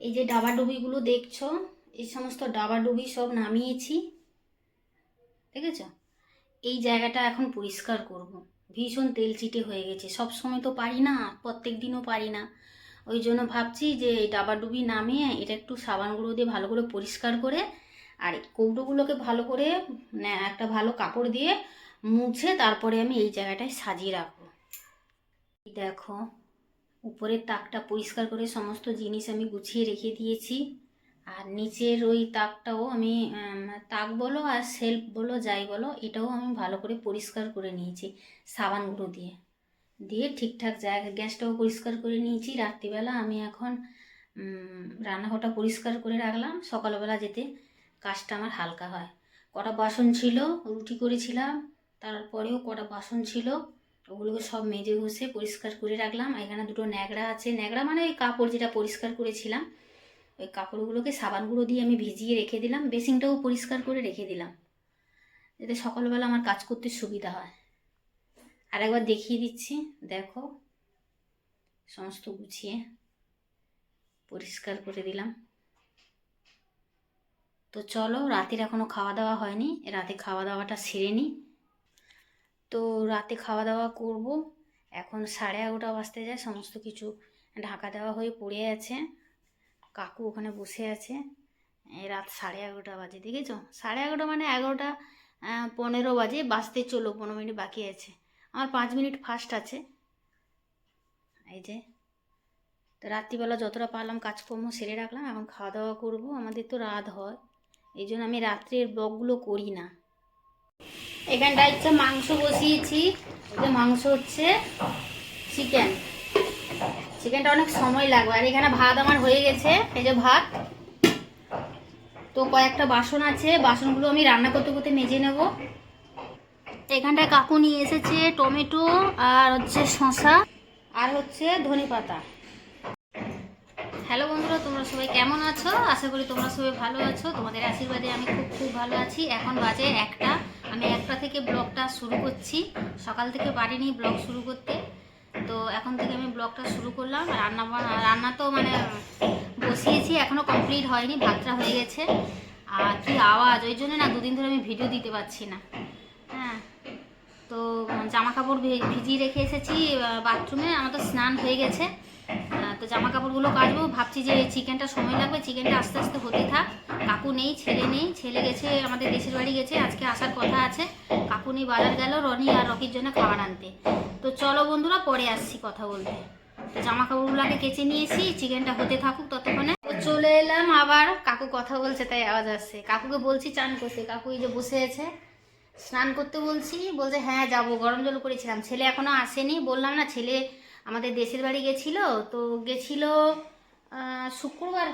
এই যে ডাবাডুবিগুলো দেখছ, এই সমস্ত ডাবাডুবি সব নামিয়েছি, দেখেছ? এই জায়গাটা এখন পরিষ্কার করব। ভীষণ তেল চিটে হয়ে গেছে। সব সময় তো পারি না, প্রত্যেক দিনও পারি না। ওই জন্য ভাবছি যে এই ডাবাডুবি নামিয়ে এটা একটু সাবান গুঁড়ো দিয়ে ভালো করে পরিষ্কার করে আর কৌটোগুলোকে ভালো করে একটা ভালো কাপড় দিয়ে মুছে তারপরে আমি এই জায়গাটায় সাজিয়ে রাখব। দেখো উপরের তাকটা পরিষ্কার করে সমস্ত জিনিস আমি গুছিয়ে রেখে দিয়েছি। আর নিচের ওই তাকটাও আমি তাক বলো আর সেলফ বলো, যাই বলো, এটাও আমি ভালো করে পরিষ্কার করে নিয়েছি সাবান গুঁড়ো দিয়ে। দিয়ে ঠিকঠাক জায়গা, গ্যাসটাও পরিষ্কার করে নিয়েছি। রাত্রিবেলা আমি এখন রান্নাঘরটা পরিষ্কার করে রাখলাম। সকালবেলা যেতে কাজটা আমার হালকা হয়। কটা বাসন ছিল, রুটি করেছিলাম, তারপরেও কটা বাসন ছিল। ওগুলোকে সব মেজে ঘষে পরিষ্কার করে রাখলাম। এখানে দুটো ন্যাকড়া আছে। ন্যাকড়া মানে ওই কাপড় যেটা পরিষ্কার করেছিলাম। ওই কাপড়গুলোকে সাবান গুঁড়ো দিয়ে আমি ভিজিয়ে রেখে দিলাম। বেসিনটাও পরিষ্কার করে রেখে দিলাম। যাতে সকালবেলা আমার কাজ করতে সুবিধা হয়। আর একবার দেখিয়ে দিচ্ছি। দেখো, সমস্ত গুছিয়ে পরিষ্কার করে দিলাম। তো চলো, রাতের এখনও খাওয়া দাওয়া হয়নি। রাতে খাওয়া দাওয়াটা সেরে নিই তো রাতে খাওয়া দাওয়া করব। এখন সাড়ে এগারোটা বাজতে যায়, সমস্ত কিছু ঢাকা দেওয়া হয়ে পড়ে আছে। কাকু ওখানে বসে আছে। রাত সাড়ে এগারোটা বাজে, দেখেছ? সাড়ে এগারোটা মানে এগারোটা পনেরো বাজে, বাজতে চলো, পনেরো মিনিট বাকি আছে। আমার পাঁচ মিনিট ফাস্ট আছে। এই যে, তো রাত্রিবেলা যতটা পারলাম কাজকর্ম সেরে রাখলাম, এখন খাওয়া দাওয়া করব। আমাদের তো রাত হয়, এই জন্য আমি রাত্রের ব্লগগুলো করি না। এখানটা হচ্ছে মাংস বসিয়েছি। মাংস হচ্ছে চিকেন চিকেনটা অনেক সময় লাগবে। আর এখানে ভাত আমার হয়ে গেছে। এই যে ভাত। তো কয়েকটা বাসন আছে। বাসনগুলো আমি রান্না করতে করতে মেজে নেব। এখানটায় কাকু নিয়ে এসেছে টমেটো আর হচ্ছে শসা আর হচ্ছে ধনে পাতা। হ্যালো বন্ধুরা, তোমরা সবাই কেমন আছো? আশা করি তোমরা সবাই ভালো আছো। তোমাদের আশীর্বাদে আমি খুব খুব ভালো আছি। এখন বাজে একটা আমি একটা থেকে ব্লগটা শুরু করছি। সকাল থেকে পারিনি ব্লগ শুরু করতে। তো এখন থেকে আমি ব্লগটা শুরু করলাম। রান্না রান্না তো মানে বসিয়েছি এখনও কমপ্লিট হয়নি, ভাতটা হয়ে গেছে। আর কি আওয়াজ, ওই জন্য না দুদিন ধরে আমি ভিডিও দিতে পারছি না। হ্যাঁ তো জামা কাপড় ভিজিয়ে রেখে এসেছি বাথরুমে আমার তো স্নান হয়ে গেছে। তো জামা কাপড়গুলো কাচবো। ভাবছি যে চিকেনটা সময় লাগবে, চিকেনটা আস্তে আস্তে হতে থাক। কাকু নেই, ছেলে নেই, ছেলে গেছে, আমাদের দেশের বাড়ি গেছে, আজকে আসার কথা আছে। কাকু নেই বাজার গেল, রনি আর রকির জন্য খাবার আনতে। তো চলো বন্ধুরা, পরে আসছি কথা বলতে। তো জামা কাপড়গুলো আগে কেচে নিয়েছি, চিকেনটা হতে থাকুক ততক্ষণে। চলে এলাম আবার, কাকু কথা বলছে, তাই আওয়াজ আসছে। কাকুকে বলছি, চান করতে। কাকু এই যে বসে আছে, স্নান করতে বলছি। বলছে হ্যাঁ যাব। গরম জল করেছিলাম। ছেলে এখনও আসেনি, বললাম না, ছেলে আমাদের দেশের বাড়ি গেছিল তো গেছিল শুক্রবার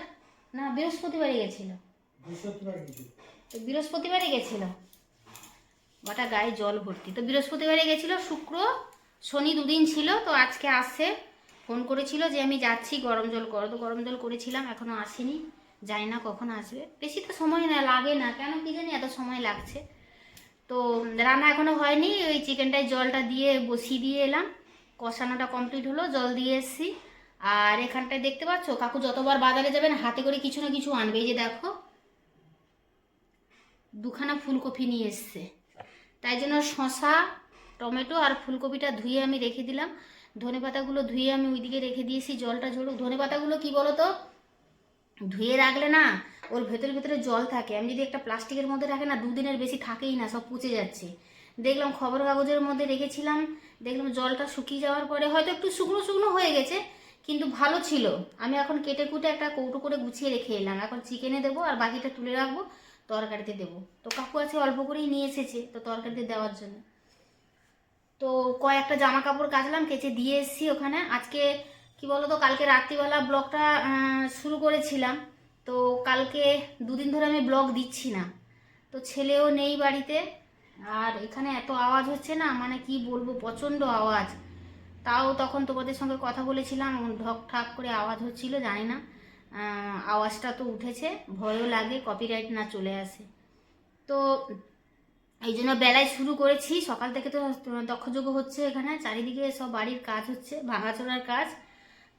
না বৃহস্পতিবারে গেছিল। তো বৃহস্পতিবারে গেছিল। গোটা গায়ে জল ভর্তি। তো বৃহস্পতিবারে গেছিল শুক্র শনি দুদিন ছিল তো আজকে আসছে। ফোন করেছিল যে আমি যাচ্ছি গরম জল করো তো গরম জল করেছিলাম এখনও আসেনি। জানি না কখন আসবে। বেশি তো সময় না লাগে না। কেন কি জানি এত সময় লাগছে। তো রান্না এখনও হয়নি ওই চিকেনটায় জলটা দিয়ে বসিয়ে দিয়ে এলাম। কষানোটা কমপ্লিট হলো, জল দিয়ে এসছি। আর এখানটায় দেখতে পাচ্ছ, কাকু যতবার বাজারে যাবেন, হাতে করে কিছু না কিছু আনবে। এই যে দেখো, দুখানা ফুলকপি নিয়ে এসছে। তাই জন্য শশা টমেটো আর ফুলকপিটা ধুয়ে আমি রেখে দিলাম। ধনে পাতাগুলো ধুয়ে আমি ওইদিকে রেখে দিয়েছি, জলটা ঝরুক। ধনে পাতাগুলো কি বলো তো ধুয়ে রাখলে না, ওর ভেতরে ভেতরে জল থাকে। আমি যদি একটা প্লাস্টিকের মধ্যে রাখে না, দুদিনের বেশি থাকেই না, সব পচে যাচ্ছে। দেখলাম খবর কাগজের মধ্যে রেখেছিলাম, দেখলাম জলটা শুকিয়ে যাওয়ার পরে হয়তো একটু শুকনো শুকনো হয়ে গেছে, কিন্তু ভালো ছিল। আমি এখন কেটে কুটে একটা কৌটো করে গুছিয়ে রেখে এলাম। এখন চিকেনে দেবো আর বাকিটা তুলে রাখব, তরকারিতে দেবো। তো কাকু আছে, অল্প করেই নিয়ে এসেছে তো তরকারিতে দেওয়ার জন্য। তো কয়েকটা জামা কাপড় কাচলাম, কেচে দিয়ে এসেছি ওখানে। আজকে কি বলতো, কালকে রাত্রিবেলা ব্লগটা শুরু করেছিলাম। তো কালকে দুদিন ধরে আমি ব্লগ দিচ্ছি না। তো ছেলেও নেই বাড়িতে। আর এখানে এত আওয়াজ হচ্ছে না মানে কি বলব, প্রচণ্ড আওয়াজ। তাও তখন তোমাদের সঙ্গে কথা বলেছিলাম ঢক ঠাক করে আওয়াজ হচ্ছিল, জানি না। আওয়াজটা তো উঠেছে, ভয়ও লাগে কপিরাইট না চলে আসে। তো এই জন্য বেলায় শুরু করেছি, সকাল থেকে তো দক্ষযোগ্য হচ্ছে এখানে, চারিদিকে সব বাড়ির কাজ হচ্ছে, ভাঙাচোরার কাজ।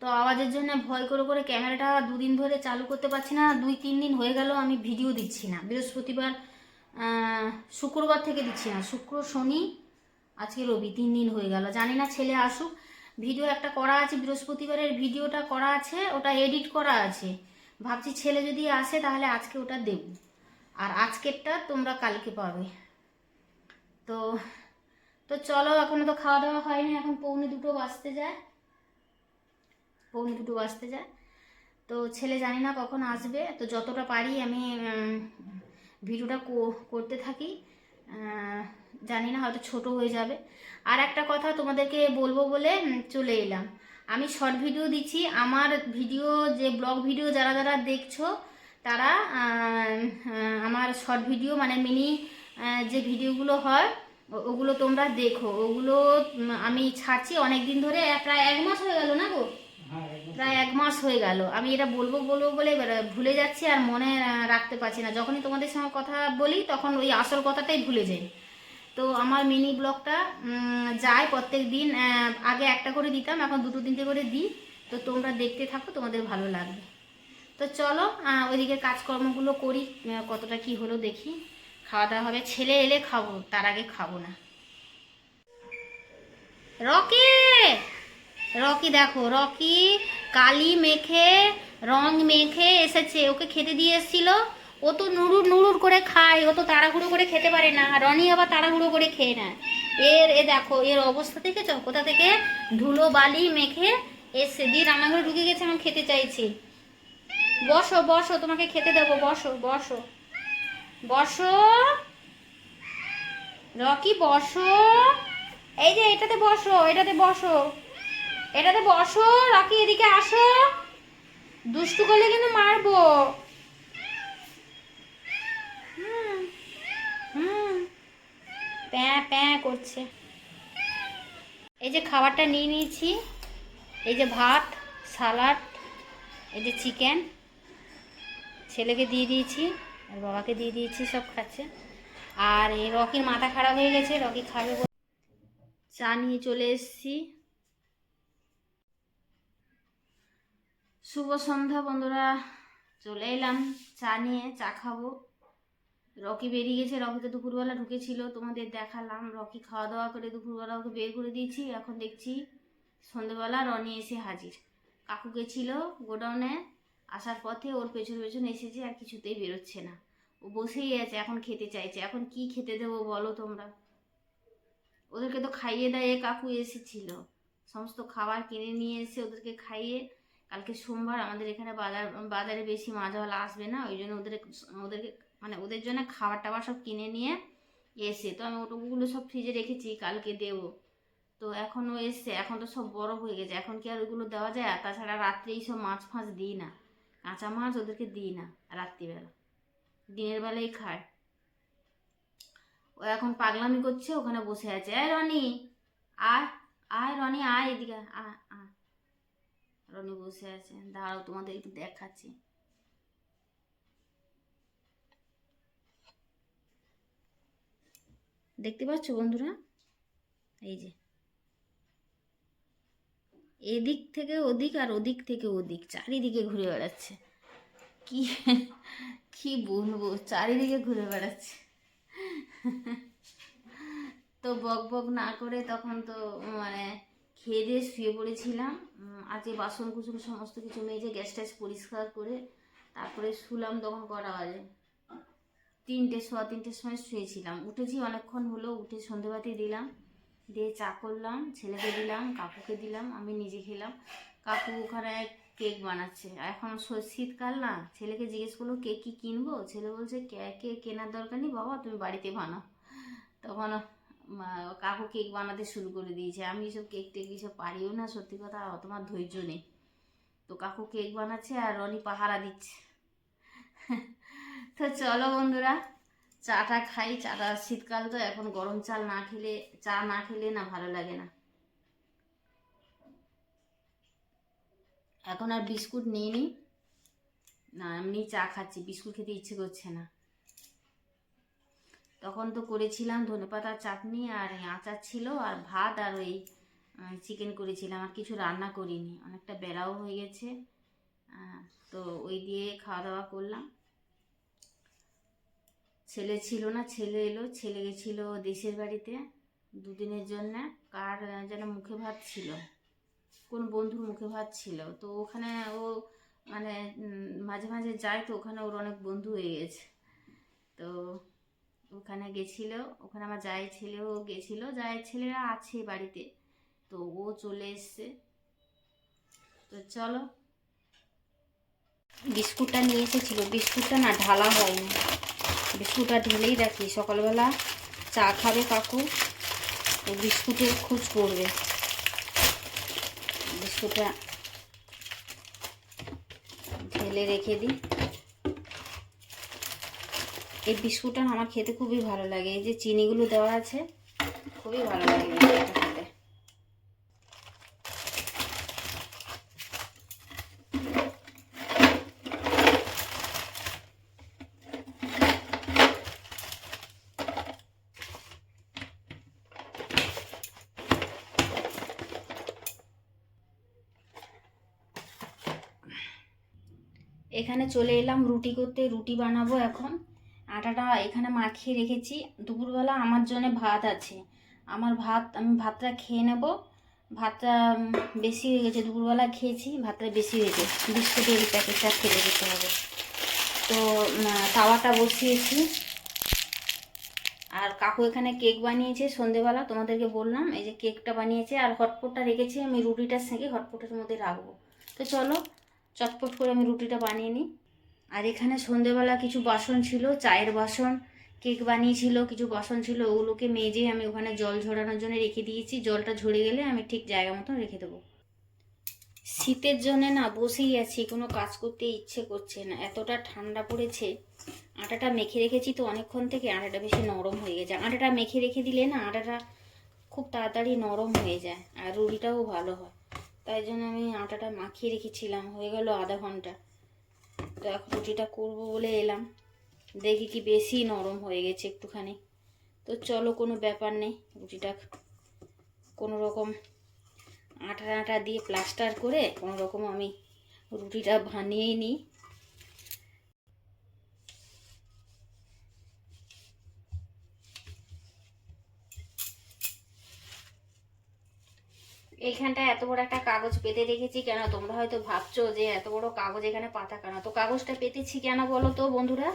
তো আওয়াজের জন্য ভয় করে করে ক্যামেরাটা দুদিন ধরে চালু করতে পারছি না, দুই তিন দিন হয়ে গেল আমি ভিডিও দিচ্ছি না। বৃহস্পতিবার শুক্রবার থেকে দিচ্ছি না। শুক্র, শনি, আজকে রবি, তিন দিন হয়ে গেল। জানি না ছেলে আসুক। ভিডিও একটা করা আছে, বৃহস্পতিবারের ভিডিওটা করা আছে, ওটা এডিট করা আছে। ভাবছি ছেলে যদি আসে তাহলে আজকে ওটা দেব। আর আজকেরটা তোমরা কালকে পাবে। তো তো চলো, এখনও তো খাওয়া দাওয়া হয়নি। এখন পৌনে দুটো বাজতে যায়। পৌনে দুটো বাজতে যায়। তো ছেলে জানি না কখন আসবে। তো যতটা পারি আমি ভিডিওটা করতে থাকি। জানি না, হয়তো ছোট হয়ে যাবে। আর একটা কথা তোমাদেরকে বলব বলে চলে এলাম। আমি শর্ট ভিডিও দিচ্ছি। আমার ভিডিও যে ব্লগ ভিডিও যারা যারা দেখছ, তারা আমার শর্ট ভিডিও মানে মিনি যে ভিডিওগুলো হয় ওগুলো তোমরা দেখো। ওগুলো আমি ছাড়ছি অনেক দিন ধরে, প্রায় এক মাস হয়ে গেল না গো? প্রায় এক মাস হয়ে গেল। আমি এটা বলব বলব বলে ভুলে যাচ্ছি আর মনে রাখতে পারছি না। যখনই তোমাদের সঙ্গে কথা বলি, তখন ওই আসল কথাটাই ভুলে যাই। তো আমার মিনি ব্লগটা যায় প্রত্যেক দিন আগে একটা করে দিতাম, এখন দুটো তিনটে করে দিই। তো তোমরা দেখতে থাকো, তোমাদের ভালো লাগবে। তো চলো ওইদিকে কাজকর্মগুলো করি কতটা কি হলো দেখি। খাওয়া দাওয়া হবে, ছেলে এলে খাব, তার আগে খাব না। রকি! রকি দেখো, রকি কালি মেখে, রং মেখে এসেছে। ওকে খেতে দিয়ে এসেছিল। ও তো নুরুর নুরুর করে খায়, ও তো তাড়াহুড়ো করে খেতে পারে না। রনি আবার তাড়াহুড়ো করে খেয়ে নেয়। এর, এ দেখো, এর অবস্থা দেখেছ? কোথা থেকে? ধুলো বালি মেখে এসে দিয়ে রান্নাঘরে ঢুকে গেছে এখন খেতে চাইছি। বসো বসো, তোমাকে খেতে দেবো। বসো বসো। বসো। রকি, বসো। এই যে, এটাতে বসো এটাতে বসো। এটাতে বসো রকি এদিকে আসো। দুষ্টু করলে কিন্তু মারবো। প্যাঁ প্যাঁ করছে। এই যে খাবারটা নিয়ে নিয়েছি। এই যে ভাত, সালাড, এই যে চিকেন। ছেলেকে দিয়ে দিয়েছি, আর বাবাকে দিয়ে দিয়েছি, সব খাচ্ছে। আর এই রকির মাথা খারাপ হয়ে গেছে, রকি খাবে চা নিয়ে চলে এসেছি। শুভ সন্ধ্যা, বন্ধুরা। চলে এলাম চা নিয়ে, চা খাব। রকি বেরিয়ে গেছে রকি তো দুপুরবেলা ঢুকেছিল, তোমাদের দেখালাম। রকি খাওয়া দাওয়া করে দুপুরবেলা ওকে বের করে দিয়েছি। এখন দেখছি সন্ধেবেলা রনি এসে হাজির। কাকু গেছিল গোডাউনে, আসার পথে ওর পেছন পেছন এসেছে আর কিছুতেই বেরোচ্ছে না। ও বসেই আছে, এখন খেতে চাইছে। এখন কি খেতে দেবো বলো তোমরা? ওদেরকে তো খাইয়ে দেয় কাকু এসেছিল। সমস্ত খাবার কিনে নিয়ে এসে ওদেরকে খাইয়ে কালকে সোমবার আমাদের এখানে বাজার, বাজারে বেশি মাছওয়ালা আসবে না, ওই জন্য ওদের, ওদেরকে মানে ওদের জন্য খাবার টাবার সব কিনে নিয়ে এসে, তো আমি ওগুলো সব ফ্রিজে রেখেছি, কালকে দেবো। তো এখনও এসছে, এখন তো সব বরফ হয়ে গেছে, এখন কি আর ওইগুলো দেওয়া যায়? আর তাছাড়া রাত্রে এইসব মাছ ফাছ দিই না, কাঁচা মাছ ওদেরকে দিই না, রাত্রিবেলা। দিনের বেলায় খায়। ও এখন পাগলামি করছে, ওখানে বসে আছে আয় রনি, আয় আয় রনি, আয় এদিকে, আয়। রনি বসে আছে। দাঁড়াও, তোমাদের একটু দেখাচ্ছি। দেখতে পাচ্ছ বন্ধুরা? এই যে। এদিক থেকে ওদিক আর ওদিক থেকে ওদিক, চারিদিকে ঘুরে বেড়াচ্ছে। কি কি বলব? চারিদিকে ঘুরে বেড়াচ্ছে। তো বক বক না করে তখন তো মানে খেয়ে দিয়ে শুয়ে পড়েছিলাম। আজকে বাসন কুসন সমস্ত কিছু মেজে গ্যাস ট্যাস পরিষ্কার করে তারপরে শুলাম তখন কটা বাজে। তিনটে, সোয়া তিনটের সময় শুয়েছিলাম। উঠেছি অনেকক্ষণ হলো, উঠে সন্ধেবাতি দিলাম, দিয়ে চা করলাম, ছেলেকে দিলাম, কাকুকে দিলাম, আমি নিজে খেলাম। কাকু ওখানে কেক বানাচ্ছে। এখন শীতকাল না, ছেলেকে জিজ্ঞেস করল, কেক কি কিনবো? ছেলে বলছে কেকে কেনার দরকার নেই বাবা, তুমি বাড়িতে বানাও। তখন কাকু কেক বানাতে শুরু করে দিয়েছে। আমি এসব কেক টেক এসব পারিও না, সত্যি কথা তোমার ধৈর্য নেই। তো কাকু কেক বানাচ্ছে আর রনি পাহারা দিচ্ছে। তো চলো বন্ধুরা, চাটা খাই, চাটা শীতকাল তো, এখন গরম চাল না খেলে, চা না খেলে না ভালো লাগে না। এখন আর বিস্কুট নিয়ে নি না, এমনি চা খাচ্ছি, বিস্কুট খেতে ইচ্ছে করছে না। তখন তো করেছিলাম ধনেপাতার চাটনি আর আচার ছিল আর ভাত আর ওই চিকেন করেছিলাম। আর কিছু রান্না করিনি। অনেকটা বেড়াও হয়ে গেছে। তো ওই দিয়ে খাওয়া দাওয়া করলাম। ছেলে ছিল না, ছেলে এলো। ছেলে গেছিল দেশের বাড়িতে দুদিনের জন্য। কার যেন মুখে ভাত ছিল? কোন বন্ধুর মুখে ভাত ছিল? তো ওখানে ও মানে মাঝে মাঝে যায় তো ওখানে ওর অনেক বন্ধু হয়ে গেছে। তো ওখানে গেছিল, ওখানে আমার জায়ের ছেলেও গেছিল। জায়ের ছেলেরা আছে বাড়িতে, তো ও চলে এসছে। তো চলো। বিস্কুটটা নিয়ে এসেছিল। বিস্কুটটা না ঢালা হয়নি। বিস্কুটটা ঢেলেই রাখি। সকালবেলা চা খাবে কাকু, তো বিস্কুটের খোঁজ করবে। বিস্কুটটা ঢেলে রেখে দিই। এই বিস্কুটটা আমার খেতে খুবই ভালো লাগে। এই যে চিনিগুলো দেওয়া আছে, খুবই ভালো লাগে এখানে চলে এলাম রুটি করতে, রুটি বানাবো এখন। আটাটা এখানে মাখিয়ে রেখেছি। দুপুরবেলা আমার জন্য ভাত আছে। আমার ভাত, আমি ভাতটা খেয়ে নেব। ভাতটা বেশি হয়ে গেছে। দুপুরবেলা খেয়েছি, ভাতটা বেশি হয়েছে বিস্কুটের প্যাকেটটা ফেলে দিতে হবে। তো তাওয়াটা বসিয়েছি। আর কাকু এখানে কেক বানিয়েছে সন্ধেবেলা, তোমাদেরকে বললাম। এই যে কেকটা বানিয়েছে আর হটপটটা রেখেছি। আমি রুটিটা সেঁকে হটপটের মধ্যে রাখব। তো চলো, চটপট করে আমি রুটিটা বানিয়ে নিই। আর এখানে সন্ধেবেলা কিছু বাসন ছিল, চায়ের বাসন, কেক বানিয়েছিল, কিছু বাসন ছিল, ওগুলোকে মেজে আমি ওখানে জল ঝরানোর জন্য রেখে দিয়েছি। জলটা ঝরে গেলে আমি ঠিক জায়গা মতো রেখে দেবো। শীতের জন্যে না বসেই আছি, কোনো কাজ করতে ইচ্ছে করছে না। এতটা ঠান্ডা পড়েছে, আটাটা মেখে রেখেছি তো অনেকক্ষণ থেকে আটাটা বেশি নরম হয়ে গেছে। আটাটা মেখে রেখে দিলে না আটাটা খুব তাড়াতাড়ি নরম হয়ে যায়, আর রুটিটাও ভালো হয়। তাই জন্য আমি আটাটা মাখিয়ে রেখেছিলাম, হয়ে গেল আধা ঘণ্টা। এখন রুটিটা করব বলে এলাম। দেখি কি বেশি নরম হয়ে গেছে একটুখানি। তো চলো কোনো ব্যাপার নেই রুটিটা কোনো রকম আটা আটা দিয়ে প্লাস্টার করে কোনো রকম আমি রুটিটা বানিয়েই নিই। এইখানটা এত বড় একটা কাগজ পেতে রেখেছি কেন? তোমরা হয়তো ভাবছ যে এত বড় কাগজ এখানে পাতা কেন? তো কাগজটা পেতেছি কেন বলো তো বন্ধুরা?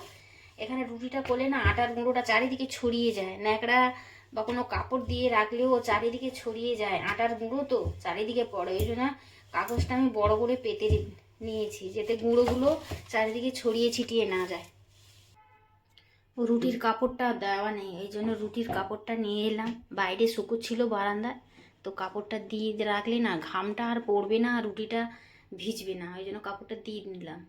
এখানে রুটিটা করলে না আটার গুঁড়োটা চারিদিকে ছড়িয়ে যায়। ন্যাকড়া বা কোনো কাপড় দিয়ে রাখলেও চারিদিকে ছড়িয়ে যায়। আটার গুঁড়ো তো চারিদিকে পড়ে। ওই জন্য কাগজটা আমি বড় করে পেতে নিয়েছি, যাতে গুঁড়োগুলো চারিদিকে ছড়িয়ে ছিটিয়ে না যায়। রুটির কাপড়টা দেওয়া নেই। এই জন্য রুটির কাপড়টা নিয়ে এলাম। বাইরে শুকুচ্ছিল বারান্দায়। তো কাপড়টা দিয়ে রাখলে না ঘামটা আর পড়বে না আর রুটিটা ভিজবে না। ওই জন্য কাপড়টা দিয়ে নিলাম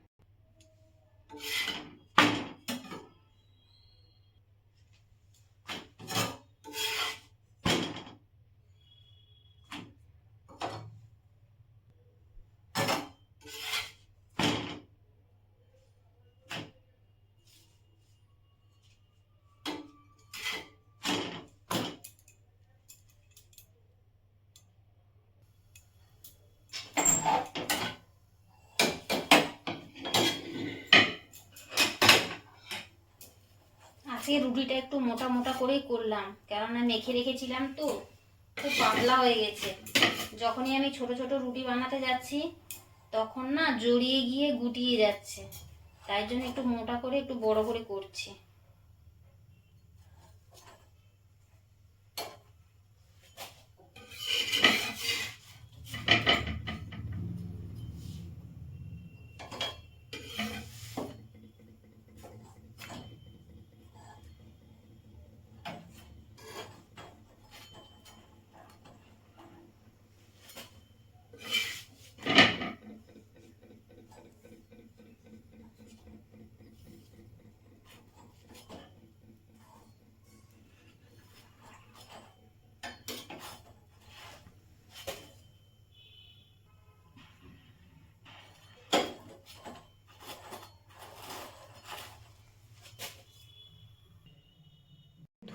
আজকে রুটিটা একটু মোটা মোটা করেই করলাম। কেননা মেখে রেখেছিলাম তো খুব পাতলা হয়ে গেছে। যখনই আমি ছোট ছোট রুটি বানাতে যাচ্ছি, তখন না জড়িয়ে গিয়ে গুটিয়ে যাচ্ছে। তাই জন্য একটু মোটা করে, একটু বড় করে করছি।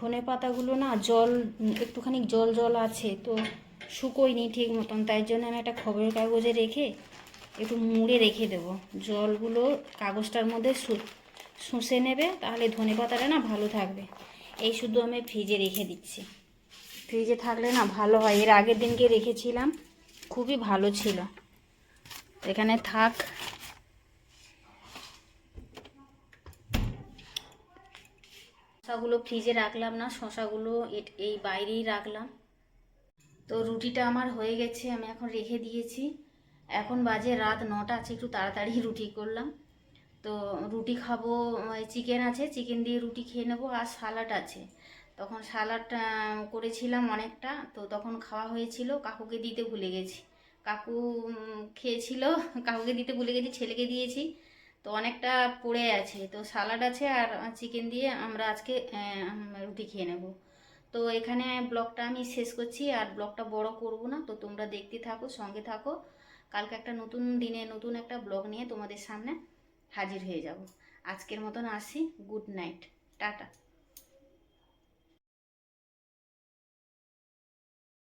ধনে পাতাগুলো না জল একটুখানি জল জল আছে, তো শুকোয়নি ঠিক মতন, তাই জন্য আমি একটা খবরের কাগজে রেখে একটু মুড়ে রেখে দেবো। জলগুলো কাগজটার মধ্যে শুষে নেবে, তাহলে ধনে পাতাটা না ভালো থাকবে। এই শুধু আমি ফ্রিজে রেখে দিচ্ছি। ফ্রিজে থাকলে না ভালো হয়। এর আগের দিনকে রেখেছিলাম, খুবই ভালো ছিল। এখানে থাক। শশাগুলো ফ্রিজে রাখলাম না, শশাগুলো এই বাইরেই রাখলাম। তো রুটিটা আমার হয়ে গেছে, আমি এখন রেখে দিয়েছি। এখন বাজে রাত নটা আছে একটু তাড়াতাড়ি রুটি করলাম। তো রুটি খাব চিকেন আছে, চিকেন দিয়ে রুটি খেয়ে নেব, আর সালাড আছে। তখন সালাড করেছিলাম অনেকটা, তো তখন খাওয়া হয়েছিল, কাকুকে দিতে ভুলে গেছি। কাকু খেয়েছিল, কাকুকে দিতে ভুলে গেছি, ছেলেকে দিয়েছি। তো অনেকটা পড়ে আছে। তো সালাড আছে আর চিকেন দিয়ে আমরা আজকে রুটি খেয়ে নেব। তো এখানে ব্লগটা আমি শেষ করছি। আর ব্লগটা বড় করব না, তো তোমরা দেখতে থাকো, সঙ্গে থাকো। কালকে একটা নতুন দিনে নতুন একটা ব্লগ নিয়ে তোমাদের সামনে হাজির হয়ে যাব। আজকের মতন আসি। Good night. টাটা।